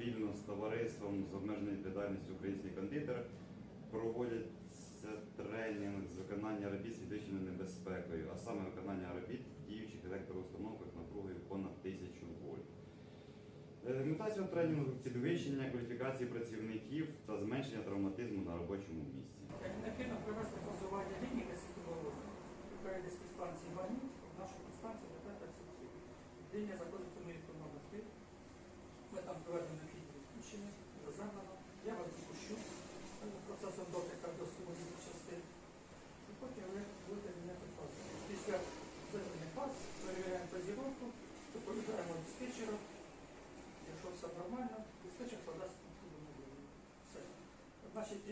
спільно з товариством з обмеженою відповідальністю Український кондитер проводяться тренінг з виконання робіт з підвищеною небезпекою, а саме виконання робіт в діючих електроустановках напругою понад 1000 вольт. Е, Мета цього тренінгу підвищення кваліфікації працівників та зменшення травматизму на робочому місці. Необхідно провести фазування лінії високого перед станції Вані, в нашу підстанцію тепер працює. Лінія заходить у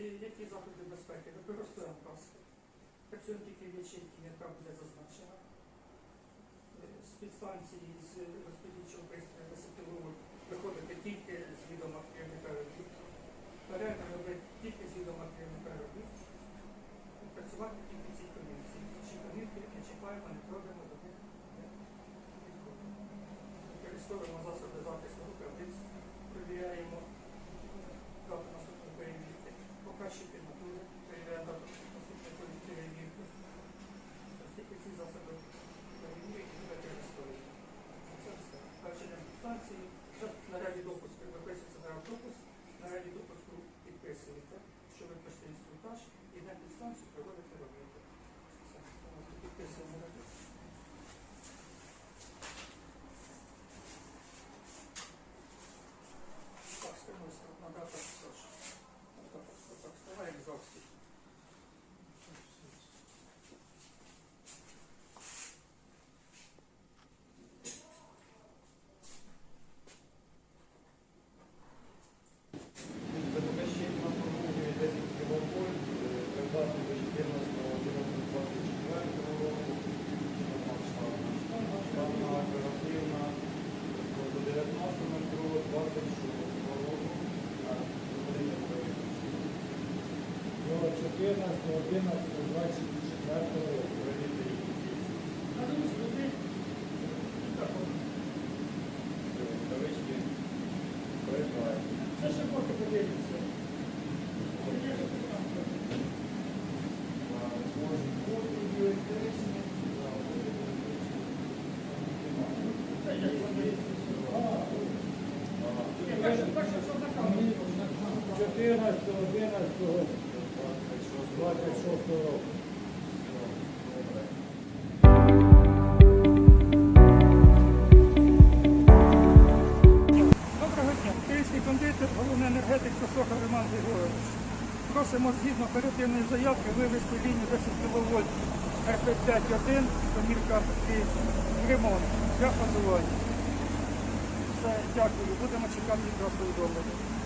які заходи безпеки? Використовуємо каски. Працюємо тільки в ячейки, яка буде зазначена. Е, З підстанції з розподільчого пристрою висотового виходити тільки з відома керівника робіт. Перерви робити тільки з відома керівника робіт. Працювати тільки в цій комісії. Чи комірки не чіпаємо, не пробуємо 14, 11, 24 року. На другу сторони, і так, от, Кавички приймають. це ще поки подивимося. Це як 26 року. Доброго дня. Київський кондитер, головний енергетик Косоха Роман Григорович. Просимо згідно оперативної заявки вивести лінію 10 кВт РП-5-1 комірка Київ ремонт для фазування. Дякую. Будемо чекати від вас.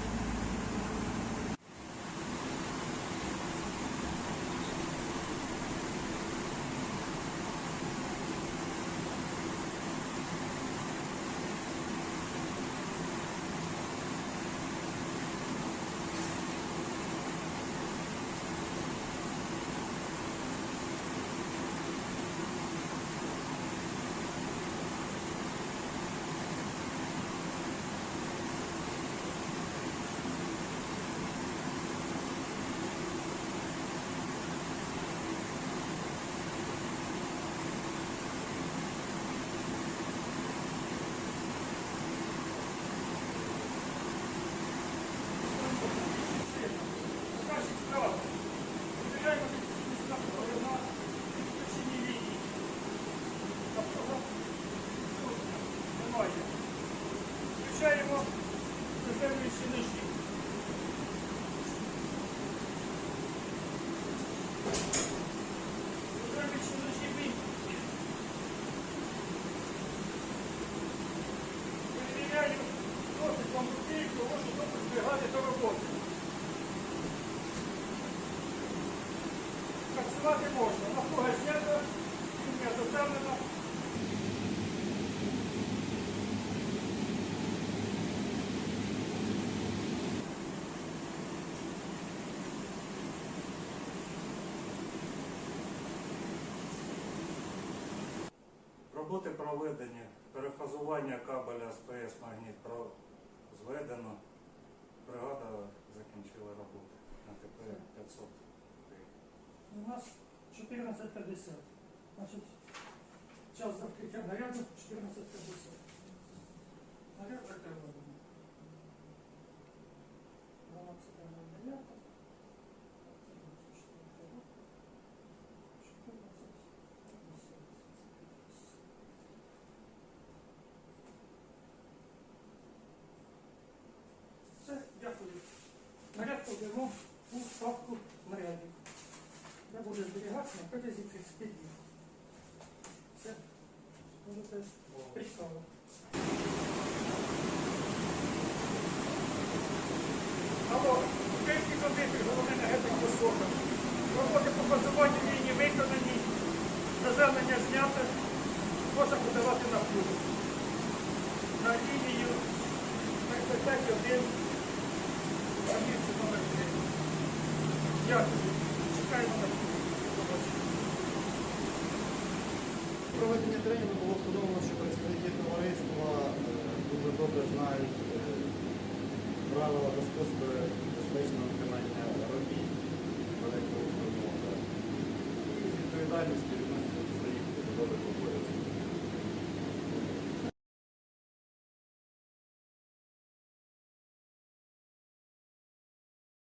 Бригади до роботи. Працювати можна. Напруга знята, лінія заземлена. Роботи проведені, перефазування кабеля магніт про- зведено, бригада закінчила роботу. На тепер 500. У нас 14.50. Значить, час закриття наряду 14.50. Наряд закриваємо. 12.09. 14.50. Все, дякую. Подаємо у ставку нарядів. Я буду зберігатися на протязі 30 днів. Все. Можете представити. Алло, український кондитер, головний енергетик Висока. Роботи по базуванню лінії виконані, заземлення знято, можна подавати на плюс. На лінію 35 Комісія номер 3. Дякую. Чекаємо на. Проведення тренінгу було встановлено, що працівники товариства е, дуже добре знають е, правила та способи безпечного виконання робіт в електроустановках і з відповідальністю відносяться до своїх службових обов'язків.